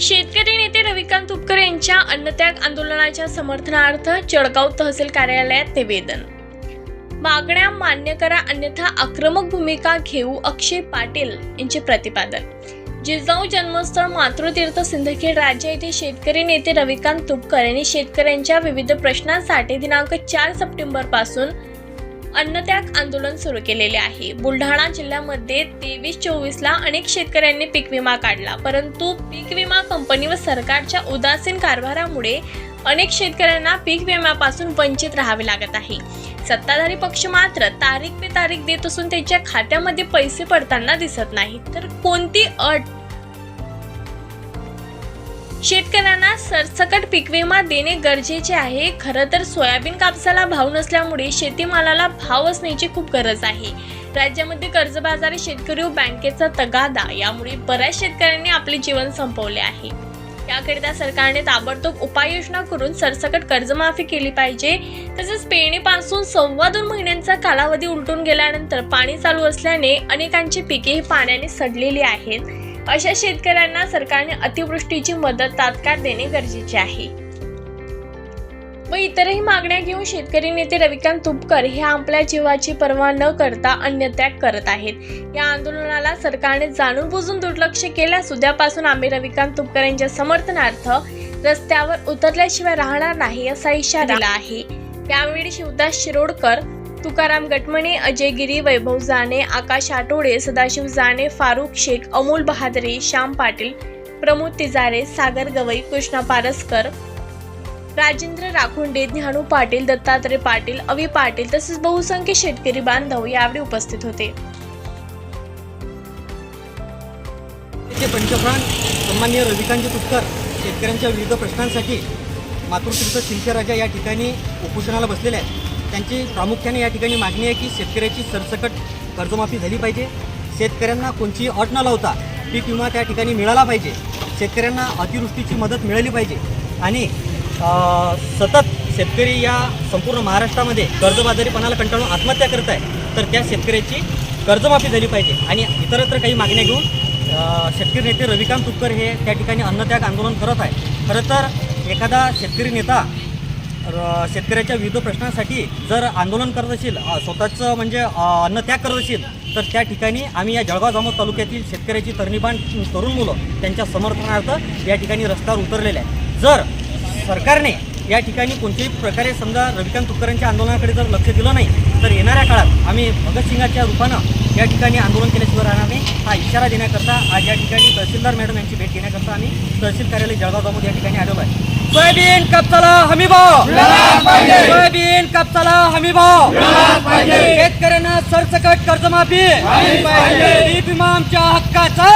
शेतकरी नेते रविकांत तुपकर यांच्या अन्नत्याग आंदोलनाच्या समर्थनार्थ जळगाव तहसील कार्यालयात निवेदन. मागण्या मान्य करा अन्यथा आक्रमक भूमिका घेऊ अक्षय पाटील यांचे प्रतिपादन. जिजाऊ जन्मस्थळ मातृतीर्थ सिंदखेड राज्य येथे शेतकरी नेते रविकांत तुपकर यांनी शेतकऱ्यांच्या विविध प्रश्नांसाठी दिनांक चार सप्टेंबरपासून अन्नत्याग आंदोलन सुरू केलेले आहे. बुलढाणा जिल्ह्यामध्ये तेवीस चोवीस ला अनेक शेतकऱ्यांनी पीक विमा काढला. परंतु पीक विमा कंपनी व सरकारच्या उदासीन कारभारामुळे अनेक शेतकऱ्यांना पीक विम्यापासून वंचित राहावे लागत आहे. सत्ताधारी पक्ष मात्र तारीख पे तारीख देत असून त्यांच्या खात्यामध्ये पैसे पडताना दिसत नाही तर कोणती अट शेतकऱ्यांना सरसकट पीक विमा देणे गरजेचे आहे. खरं तर सोयाबीन कापसाला भाव नसल्यामुळे शेतीमालाला भाव असण्याची खूप गरज आहे. राज्यामध्ये कर्जबाजारी शेतकरी व बँकेचा तगादा यामुळे बऱ्याच शेतकऱ्यांनी आपले जीवन संपवले आहे. याकरिता सरकारने ताबडतोब उपाययोजना करून सरसकट कर्जमाफी केली पाहिजे. तसेच पेरणीपासून सव्वा दोन महिन्यांचा कालावधी उलटून गेल्यानंतर पाणी चालू असल्याने अनेकांची पिके ही पाण्याने सडलेली आहेत. अशा शेतकऱ्यांना सरकारने अतिवृष्टीची मदत तात्काळ देणे गरजेचे आहे. व इतरही मागण्या घेऊन शेतकरी नेते रविकांत तुपकर हे आपल्या जीवाची पर्वा न करता अन्नत्याग करत आहेत. या आंदोलनाला सरकारने जाणून बुजून दुर्लक्ष केल्यास उद्यापासून आम्ही रविकांत तुपकर यांच्या समर्थनार्थ रस्त्यावर उतरल्याशिवाय राहणार नाही असा इशारा दिला आहे. यावेळी शिवदास शिरोडकर तुकाराम गटमणे अजय गिरी वैभव जाने आकाश आठोडे सदाशिव जाने फारुख शेख अमोल बहादरे श्याम पाटील प्रमोद तिजारे सागर गवई कृष्णा पारसकर राजेंद्र राखुंडे ज्ञानू पाटील दत्तात्रय पाटील अवी पाटील तसेच बहुसंख्य शेतकरी बांधव यावेळी उपस्थित होते. पंतप्रधान सन्माननीय रविकांत शेतकऱ्यांच्या विविध प्रश्नांसाठी मातृतीर्थ सिंचराजा या ठिकाणी उपोषणाला बसलेले आहेत. त्यांची प्रामुख्याने या ठिकाणी मागणी आहे की शेतकऱ्याची सरसकट कर्जमाफी झाली पाहिजे. शेतकऱ्यांना कोणतीही अट न लावता पीक विमा त्या ठिकाणी मिळाला पाहिजे. शेतकऱ्यांना अतिवृष्टीची मदत मिळाली पाहिजे. आणि सतत शेतकरी या संपूर्ण महाराष्ट्रामध्ये कर्जबाजारीपणाला कंटाळून आत्महत्या करत आहे तर त्या शेतकऱ्याची कर्जमाफी झाली पाहिजे. आणि इतरत्र काही मागण्या घेऊन शेतकरी नेते रविकांत तुपकर हे त्या ठिकाणी अन्नत्याग आंदोलन करत आहे खरं तर एखादा शेतकरी नेता शेतकऱ्याच्या विविध प्रश्नांसाठी जर आंदोलन करत असेल स्वतःचं म्हणजे अन्न त्याग करत असेल तर त्या ठिकाणी आम्ही या जळगाव जामोद तालुक्यातील शेतकऱ्याची तरणीबाण तरुण मुलं त्यांच्या समर्थनार्थ या ठिकाणी रस्त्यावर उतरलेले आहे जर सरकारने या ठिकाणी कोणत्याही प्रकारे समजा रविकांत तुपकरांच्या आंदोलनाकडे जर लक्ष दिलं नाही तर येणाऱ्या काळात आम्ही भगतसिंगाच्या रूपानं या ठिकाणी आंदोलन केल्याशिवाय राहणार नाही. हा इशारा देण्याकरता आज या ठिकाणी तहसीलदार मॅडम यांची भेट घेण्याकरता आम्ही तहसील कार्यालय जळगाव जामोद या ठिकाणी आलेलो आहे. सोयाबीन कापसाला हमी भाव. सोयाबीन कापसाला हमी भाव. शेतकऱ्यांना सरसकट कर्जमाफी. पीक विमा आमच्या हक्काचा.